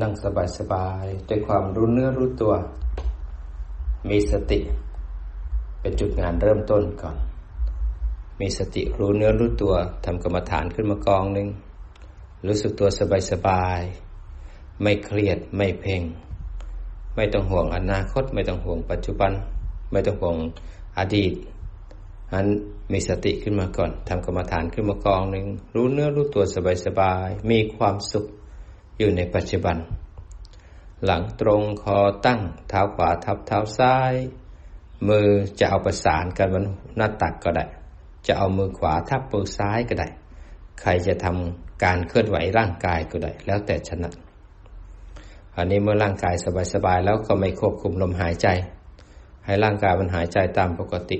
นั่งสบายๆด้วยความรู้เนื้อรู้ตัว มีสติ เป็นจุดงานเริ่มต้นก่อน มีสติรู้เนื้อรู้ตัวทำกรรมฐานขึ้นมากองหนึ่งรู้สึกตัวสบายๆไม่เครียดไม่เพ่ง ไม่ต้องห่วงอนาคต ไม่ต้องห่วงปัจจุบัน ไม่ต้องห่วงอดีตอันมีสติขึ้นมาก่อนทำกรรมฐานขึ้นมากองหนึ่งรู้เนื้อรู้ตัวสบายๆมีความสุข อยู่ในปัจจุบัน หลังตรงคอตั้งเท้าขวาทับเท้าซ้าย มือจะเอาประสานกันบนหน้าตักก็ได้ จะเอามือขวาทับมือซ้ายก็ได้ ใครจะทำการเคลื่อนไหวร่างกายก็ได้ แล้วแต่ถนัดอันนี้เมื่อร่างกายสบายๆแล้วก็ไม่ควบคุมลมหายใจ ให้ร่างกายมันหายใจตามปกติ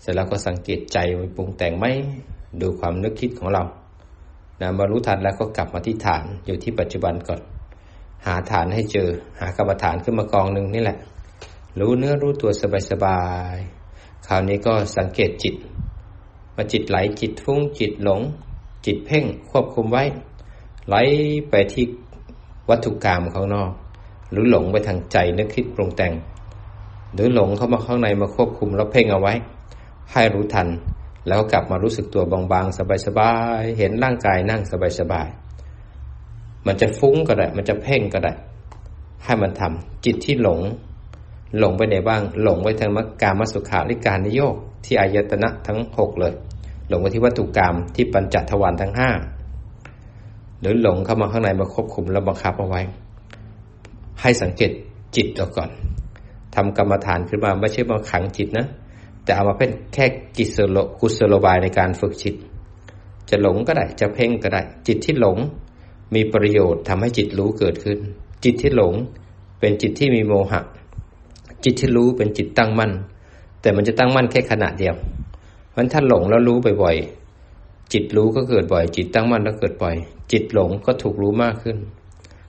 เสร็จแล้วก็สังเกตใจมันปรุงแต่งไหมดูความนึกคิดของเรา นะมารู้ทันแล้วก็กลับมาที่ฐานอยู่ที่ปัจจุบันก่อน หาฐานให้เจอ หากรรมฐานขึ้นมากองหนึ่งนี่แหละ รู้เนื้อรู้ตัวสบายๆคราวนี้ก็สังเกตจิตว่าจิตไหลจิตฟุ้งจิตหลง จิตเพ่งควบคุมไว้ ไหลไปที่วัตถุกรรมข้างนอก หรือหลงไปทางใจนึกคิดปรุงแต่ง หรือหลงเข้ามาข้างในมาควบคุมแล้วเพ่งเอาไว้ ให้รู้ทัน แล้วกลับมารู้สึกตัวบางๆ สบายๆ เห็นร่างกายนั่งสบายๆ มันจะฟุ้งก็ได้ มันจะเพ่งก็ได้ ให้มันทำจิตที่หลง หลงไปไหนบ้าง หลงไปทางมการมสุขาริการนิโยกที่อายตนะทั้งหกเลย หลงไปที่วัตถุกรรมที่ปัญจทวารทั้งห้าหรือหลงเข้ามาข้างในมาควบคุมแล้วบังคับเอาไว้ ให้สังเกตจิตเราก่อนทำกรรมฐานขึ้นมาไม่ใช่มาขังจิตนะ แต่เอามาเป็นแค่กิสโลกุศโลบายในการฝึกจิต จะหลงก็ได้จะเพ่งก็ได้ จิตที่หลง มีประโยชน์ทำให้จิตรู้เกิดขึ้น จิตที่หลง เป็นจิตที่มีโมหะ จิตที่รู้เป็นจิตตั้งมั่น แต่มันจะตั้งมั่นแค่ขณะเดียวเพราะถ้าหลงแล้วรู้บ่อยๆจิตรู้ก็เกิดบ่อย จิตตั้งมั่นแล้วเกิดบ่อย จิตหลงก็ถูกรู้มากขึ้น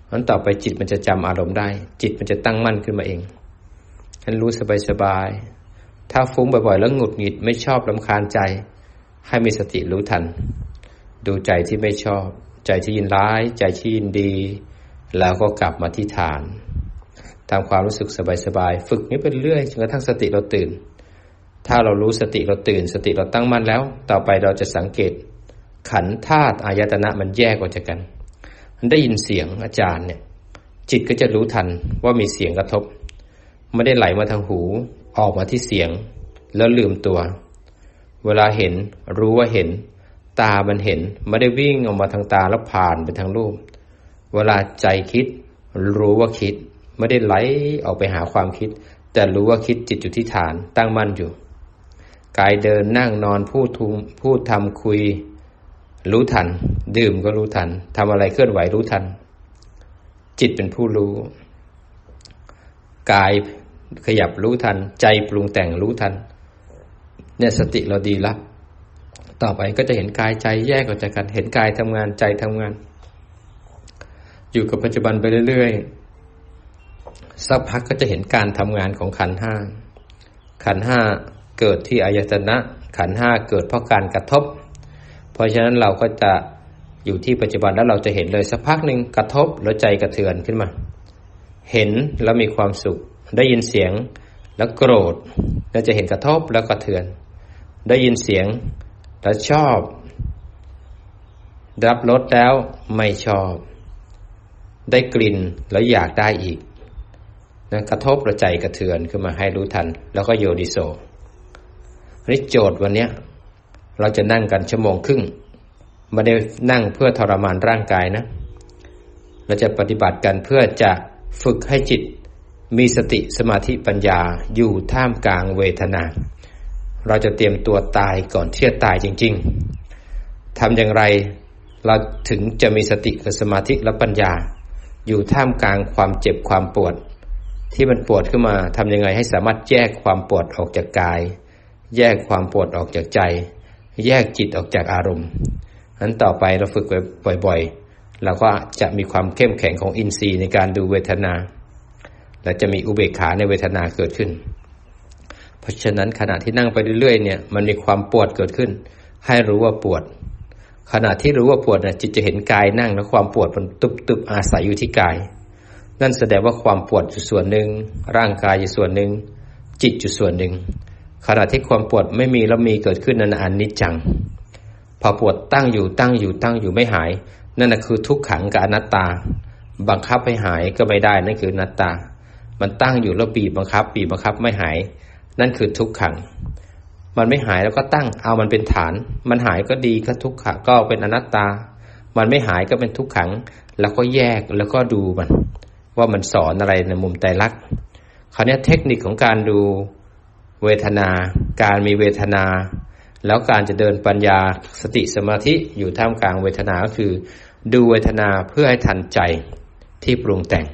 เพราะต่อไปจิตมันจะจำอารมณ์ได้ จิตมันจะตั้งมั่นขึ้นมาเองฉันรู้สบายๆ ถ้าฟุ้งบ่อยๆ แล้วหงุดหงิดไม่ชอบลำคาญใจ ให้มีสติรู้ทัน ดูใจที่ไม่ชอบ ใจที่ยินร้าย ใจที่ยินดี แล้วก็กลับมาที่ฐานทำความรู้สึกสบายๆ ฝึกนี้ไปเรื่อยจนกระทั่งสติเราตื่น ถ้าเรารู้สติเราตื่น สติเราตั้งมั่นแล้ว ต่อไปเราจะสังเกต ขันธาตุอายตนะมันแยกออกจากกันมันได้ยินเสียงอาจารย์เนี่ย จิตก็จะรู้ทันว่ามีเสียงกระทบ ไม่ได้ไหลมาทางหู ออกมาที่เสียง แล้วลืมตัว เวลาเห็นรู้ว่าเห็น ตามันเห็นไม่ได้วิ่งออกมาทางตาแล้วผ่านไปทางรูป เวลาใจคิด รู้ว่าคิด ไม่ได้ไหลออกไปหาความคิด แต่รู้ว่าคิดจิตอยู่ที่ฐานตั้งมั่นอยู่ กายเดินนั่งนอนพูดทุมพูดทำคุย รู้ทัน ดื่มก็รู้ทันทำอะไรเคลื่อนไหวรู้ทัน จิตเป็นผู้รู้กาย ขยับรู้ทัน ใจปรุงแต่งรู้ทัน เนี่ยสติเราดีละต่อไปก็จะเห็นกายใจแยกออกจากกัน เห็นกายทำงานใจทำงาน อยู่กับปัจจุบันไปเรื่อยๆสักพักก็จะเห็นการทำงานของขันห้าขันห้าเกิดที่อายตนะ ขันห้าเกิดเพราะการกระทบ เพราะฉะนั้นเราก็จะอยู่ที่ปัจจุบันแล้วเราจะเห็นเลยสักพักหนึ่งกระทบแล้วใจกระเทือนขึ้นมา เห็นแล้วมีความสุข ได้ยินเสียงแล้วโกรธ แล้วจะเห็นกระทบแล้วกระเทือน ได้ยินเสียงแล้วชอบ รับรสแล้วไม่ชอบ ได้กลิ่นแล้วอยากได้อีกนะกระทบระใจกระเทือนขึ้นมาให้รู้ทัน แล้วก็โยดิโซนี่โจทย์วันนี้เราจะนั่งกันชั่วโมงครึ่งไม่ได้นั่งเพื่อทรมานร่างกายนะ เราจะปฏิบัติกันเพื่อจะฝึกให้จิต มีสติสมาธิปัญญาอยู่ท่ามกลางเวทนา เราจะเตรียมตัวตายก่อนที่จะตายจริง ๆทำอย่างไรเราถึงจะมีสติกับสมาธิและปัญญา อยู่ท่ามกลางความเจ็บความปวด ที่มันปวดขึ้นมาทำยังไงให้สามารถแยกความปวดออกจากกาย แยกความปวดออกจากใจ แยกจิตออกจากอารมณ์นั้นต่อไปเราฝึกบ่อยๆเราก็จะมีความเข้มแข็งของอินทรีย์ในการดูเวทนา และจะมีอุเบกขาในเวทนาเกิดขึ้น เพราะฉะนั้นขณะที่นั่งไปเรื่อยๆเนี่ยมันมีความปวดเกิดขึ้น ให้รู้ว่าปวด ขณะที่รู้ว่าปวดนะจิตจะเห็นกายนั่งแล้วความปวดมันตุบตุบอาศัยอยู่ที่กาย นั่นแสดงว่าความปวดอยู่ส่วนหนึ่ง ร่างกายอยู่ส่วนหนึ่ง จิตอยู่ส่วนหนึ่ง ขณะที่ความปวดไม่มีแล้วมีเกิดขึ้นนั้นอันนิจจัง พอปวดตั้งอยู่ตั้งอยู่ตั้งอยู่ไม่หาย นั่นคือทุกขังกับอนัตตา บังคับให้หายก็ไม่ได้นั่นคืออนัตตา มันตั้งอยู่แล้วปีบบังคับปีบังคับไม่หาย นั่นคือทุกขัง มันไม่หายแล้วก็ตั้งเอามันเป็นฐาน มันหายก็ดีก็ทุกขะก็เป็นอนัตตา มันไม่หายก็เป็นทุกขัง แล้วก็แยกแล้วก็ดูมัน ว่ามันสอนอะไรในมุมใจรักคราวนี้เทคนิคของการดูเวทนา การมีเวทนา แล้วการจะเดินปัญญาสติสมาธิอยู่ท่ามกลางเวทนาก็คือ ดูเวทนาเพื่อให้ทันใจที่ปรุงแต่ง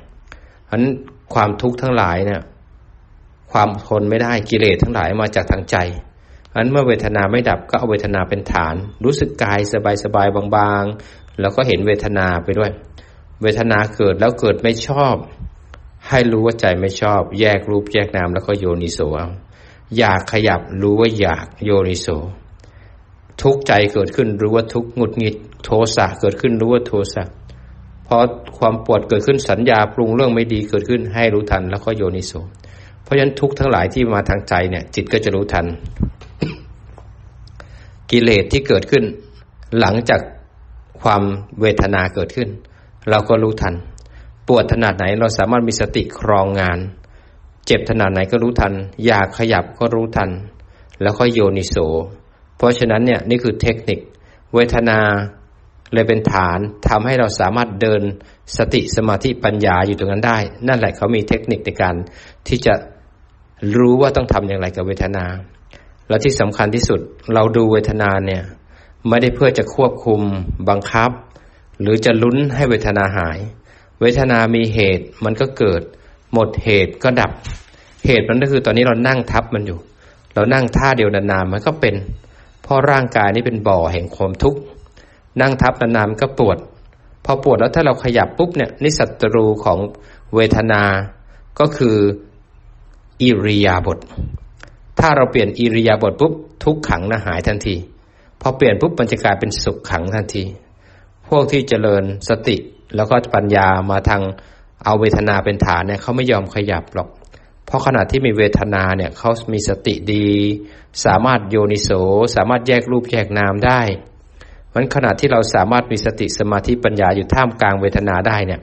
เพราะนั้น ความทุกข์ทั้งหลายเนี่ยความทนไม่ได้กิเลสทั้งหลายมาจากทางใจเพราะนั้นเมื่อเวทนาไม่ดับก็เอาเวทนาเป็นฐาน รู้สึกกายสบายๆบายบางๆ แล้วก็เห็นเวทนาไปด้วย เวทนาเกิดแล้วเกิดไม่ชอบ ให้รู้ว่าใจไม่ชอบ แยกรูปแยกนามแล้วก็โยนิโสอาอยากขยับรู้ว่าอยากโยนิโสทุกใจเกิดขึ้นรู้ว่าทุกหงุดหงิดโทสะเกิดขึ้นรู้ว่าโทสะ พอความปวดเกิดขึ้นสัญญาปรุงเรื่องไม่ดีเกิดขึ้นให้รู้ทันแล้วก็โยนิโสเพราะฉะนั้นทุกทั้งหลายที่มาทางใจเนี่ย จิตก็จะรู้ทัน กิเลสที่เกิดขึ้น หลังจากความเวทนาเกิดขึ้น เราก็รู้ทัน ปวดขนาดไหนเราสามารถมีสติครองงาน เจ็บขนาดไหนก็รู้ทัน อยากขยับก็รู้ทัน แล้วก็โยนิโสเพราะฉะนั้นเนี่ยนี่คือเทคนิค เวทนา เลยเป็นฐานทำให้เราสามารถเดินสติสมาธิปัญญาอยู่ตรงนั้นได้ นั่นแหละเขามีเทคนิคในการที่จะรู้ว่าต้องทำอย่างไรกับเวทนา และที่สำคัญที่สุดเราดูเวทนาเนี่ยไม่ได้เพื่อจะควบคุมบังคับ หรือจะลุ้นให้เวทนาหาย เวทนามีเหตุมันก็เกิด หมดเหตุก็ดับ เหตุมันก็คือตอนนี้เรานั่งทับมันอยู่ เรานั่งท่าเดียวนานๆมันก็เป็นเพราะร่างกายนี้เป็นบ่อแห่งความทุกข์ นั่งทับนานๆมันก็ปวด พอปวดแล้วถ้าเราขยับปุ๊บเนี่ยนิสัตรูของเวทนาก็คืออิริยาบถถ้าเราเปลี่ยนอิริยาบถปุ๊บทุกขังนะหายทันที พอเปลี่ยนปุ๊บมันจะกลายเป็นสุขขังทันที พวกที่เจริญสติแล้วก็ปัญญามาทางเอาเวทนาเป็นฐานเนี่ยเขาไม่ยอมขยับหรอก เพราะขณะที่มีเวทนาเนี่ยเขามีสติดี สามารถโยนิโส สามารถแยกรูปแยกนามได้ มันขณะที่เราสามารถมีสติสมาธิปัญญาอยู่ท่ามกลางเวทนาได้เนี่ย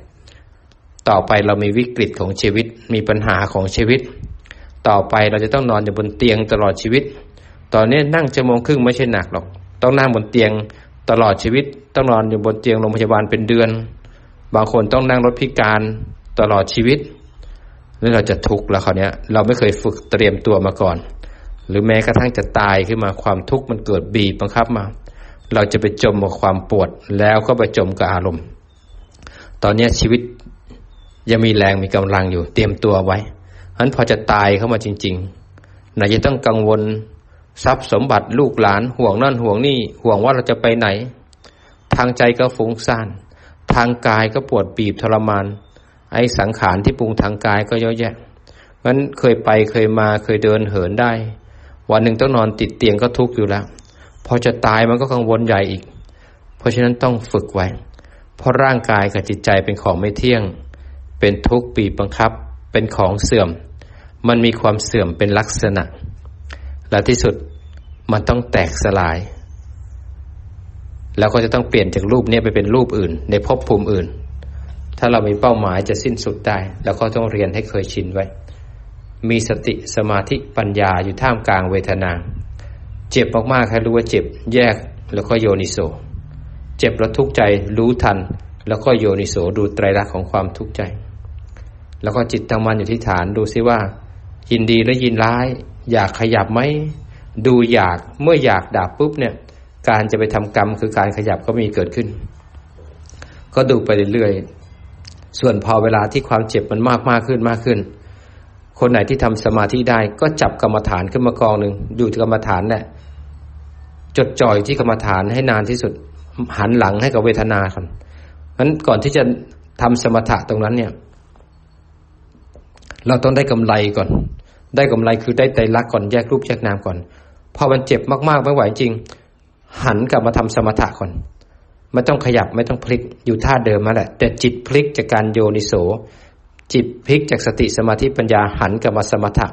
ต่อไปเรามีวิกฤตของชีวิต มีปัญหาของชีวิต ต่อไปเราจะต้องนอนอยู่บนเตียงตลอดชีวิต ตอนนี้นั่งชั่วโมงครึ่งไม่ใช่หนักหรอก ต้องนั่งบนเตียงตลอดชีวิต ต้องนอนอยู่บนเตียงโรงพยาบาลเป็นเดือน บางคนต้องนั่งรถพิการตลอดชีวิตนี่เราจะทุกข์แล้วคราวนี้เราไม่เคยฝึกเตรียมตัวมาก่อน หรือแม้กระทั่งจะตายขึ้นมาความทุกข์มันเกิดบีบบังคับมา เราจะไปจมกับความปวด แล้วก็ไปจมกับอารมณ์ ตอนนี้ชีวิตยังมีแรงมีกำลังอยู่ เตรียมตัวไว้ฉะนั้นพอจะตายเข้ามาจริงๆไหนจะต้องกังวลทรัพย์สมบัติลูกหลานห่วงนั่นห่วงนี่ห่วงว่าเราจะไปไหน ทางใจก็ฟุ้งซ่าน ทางกายก็ปวดบีบทรมาน ไอ้สังขารที่ปรุงทางกายก็เยอะแยะงั้นเคยไปเคยมาเคยเดินเหินได้ วันหนึ่งต้องนอนติดเตียงก็ทุกข์อยู่แล้ว พอจะตายมันก็กังวลใหญ่อีก เพราะฉะนั้นต้องฝึกไว้ เพราะร่างกายกับจิตใจเป็นของไม่เที่ยง เป็นทุกข์บีบบังคับ เป็นของเสื่อม มันมีความเสื่อมเป็นลักษณะ และที่สุดมันต้องแตกสลาย แล้วก็จะต้องเปลี่ยนจากรูปนี้ไปเป็นรูปอื่น ในภพภูมิอื่น ถ้าเรามีเป้าหมายจะสิ้นสุดได้ แล้วก็ต้องเรียนให้เคยชินไว้ มีสติสมาธิปัญญาอยู่ท่ามกลางเวทนา เจ็บมากๆให้รู้ว่าเจ็บ แยกแล้วก็โยนิโส เจ็บแล้วทุกข์ใจรู้ทัน แล้วก็โยนิโสดูไตรลักษณ์ของความทุกข์ใจ แล้วก็จิตตั้งมันอยู่ที่ฐานดูซิว่า ยินดีและยินร้าย อยากขยับไหมดูอยากเมื่ออยากดับปุ๊บเนี่ย การจะไปทำกรรมคือการขยับก็มีเกิดขึ้น ก็ดูไปเรื่อยๆส่วนพอเวลาที่ความเจ็บมันมากมากขึ้นมากขึ้น คนไหนที่ทำสมาธิได้ก็จับกรรมฐานขึ้นมากองหนึ่งอยู่กรรมฐานแหละ จดจ่อยที่กรรมฐานให้นานที่สุด หันหลังให้กับเวทนาครับนั้นก่อนที่จะทำสมถะตรงนั้นเนี่ย เราต้องได้กำไรก่อน ได้กำไรคือได้ใจรักก่อนแยกรูปแยกนามก่อนพอมันเจ็บมากๆไม่ไหวจริง หันกลับมาทำสมถะก่อนไม่ต้องขยับไม่ต้องพลิกอยู่ท่าเดิมมาแหละ แต่จิตพลิกจากการโยนิโส จิตพลิกจากสติสมาธิปัญญาหันกลับมาสมถะ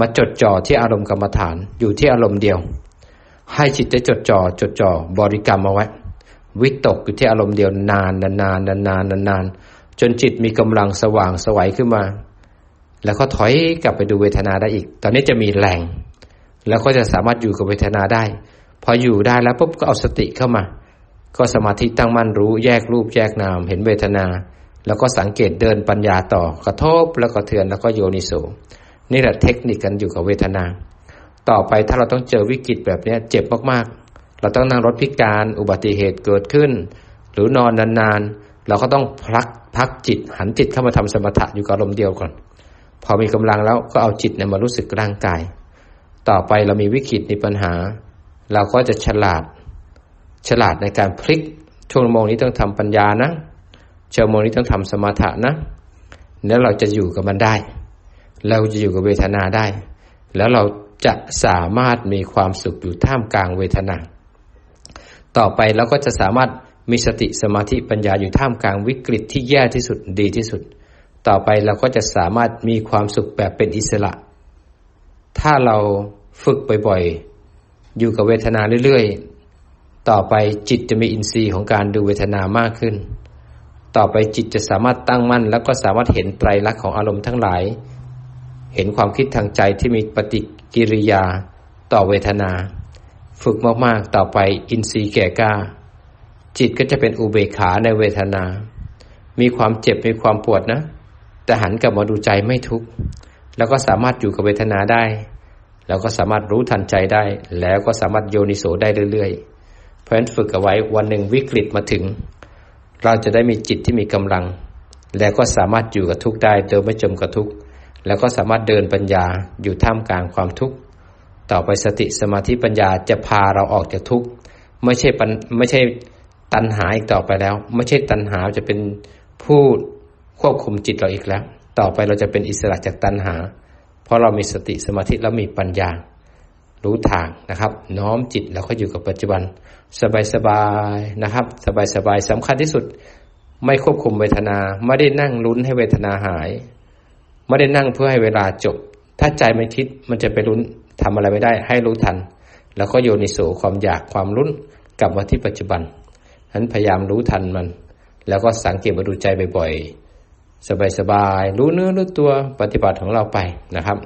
มาจดจ่อที่อารมณ์กรรมฐานอยู่ที่อารมณ์เดียว ให้จิตได้จดจ่อจดจ่อบริกรรมเอาไว้ วิตกอยู่ที่อารมณ์เดียวนานนานนานนานนานนานจนจิตมีกำลังสว่างสวัยขึ้นมา แล้วก็ถอยกลับไปดูเวทนาได้อีก ตอนนี้จะมีแรง แล้วก็จะสามารถอยู่กับเวทนาได้ พออยู่ได้แล้วปุ๊บก็เอาสติเข้ามา ก็สมาธิตั้งมั่นรู้แยกรูปแยกนามเห็นเวทนา แล้วก็สังเกตเดินปัญญาต่อกระทบแล้วก็เทือนแล้วก็โยนิโสนี่แหละเทคนิคกันอยู่กับเวทนา ต่อไปถ้าเราต้องเจอวิกฤตแบบนี้เจ็บมากๆ เราต้องนั่งรถพิการอุบัติเหตุเกิดขึ้น หรือนอนนานๆ เราก็ต้องพักพักจิตหันจิตเข้ามาทำสมถะอยู่กับลมเดียวก่อน พอมีกำลังแล้วก็เอาจิตเนี่ยมารู้สึกร่างกาย ต่อไปเรามีวิกฤตในปัญหา เราก็จะฉลาด ฉลาดในการพลิกช่วงโมงนี้ต้องทำปัญญานะชั่วโมงนี้ต้องทำสมถะนะแล้วเราจะอยู่กับมันได้ เราจะอยู่กับเวทนาได้ แล้วเรา จะสามารถมีความสุขอยู่ท่ามกลางเวทนา ต่อไปเราก็จะสามารถมีสติสมาธิปัญญาอยู่ท่ามกลางวิกฤตที่แย่ที่สุดดีที่สุด ต่อไปเราก็จะสามารถมีความสุขแบบเป็นอิสระ ถ้าเราฝึกบ่อยๆ อยู่กับเวทนาเรื่อยๆ ต่อไปจิตจะมีอินทรีย์ของการดูเวทนามากขึ้น ต่อไปจิตจะสามารถตั้งมั่น แล้วก็สามารถเห็นไตรลักษณ์ของอารมณ์ทั้งหลาย เห็นความคิดทางใจที่มีปฏิ กิริยา ต่อเวทนา ฝึกมากๆ ต่อไปอินทรีย์แก่กล้า จิตก็จะเป็นอุเบกขาในเวทนา มีความเจ็บมีความปวดนะ แต่หันกลับมาดูใจไม่ทุกข์แล้วก็สามารถอยู่กับเวทนาได้ แล้วก็สามารถรู้ทันใจได้ แล้วก็สามารถโยนิโสได้เรื่อยๆ เพราะฉะนั้นฝึกเอาไว้วันหนึ่งวิกฤตมาถึง เราจะได้มีจิตที่มีกำลัง แล้วก็สามารถอยู่กับทุกข์ได้โดยไม่จมกับทุกข์ แล้วก็สามารถเดินปัญญาอยู่ท่ามกลางความทุกข์ ต่อไปสติสมาธิปัญญาจะพาเราออกจากทุกข์ไม่ใช่ปัญไม่ใช่ตัณหาอีกต่อไปแล้ว ไม่ใช่ตัณหาจะเป็นผู้ควบคุมจิตเราอีกแล้ว ต่อไปเราจะเป็นอิสระจากตัณหา เพราะเรามีสติสมาธิแล้วมีปัญญา รู้ทางนะครับ น้อมจิตแล้วก็อยู่กับปัจจุบัน สบายๆนะครับ สบายๆสำคัญที่สุด ไม่ควบคุมเวทนา ไม่ได้นั่งลุ้นให้เวทนาหาย ไม่ได้นั่งเพื่อให้เวลาจบ ถ้าใจไม่คิดมันจะไปรุ้นทำอะไรไม่ได้ให้รู้ทัน แล้วก็โยนิโสความอยากความรุ้นกลับมาที่ปัจจุบันฉะนั้นพยายามรู้ทันมัน แล้วก็สังเกตมาดูใจบ่อยๆสบายๆรู้เนื้อรู้ตัวปฏิบัติของเราไปนะครับ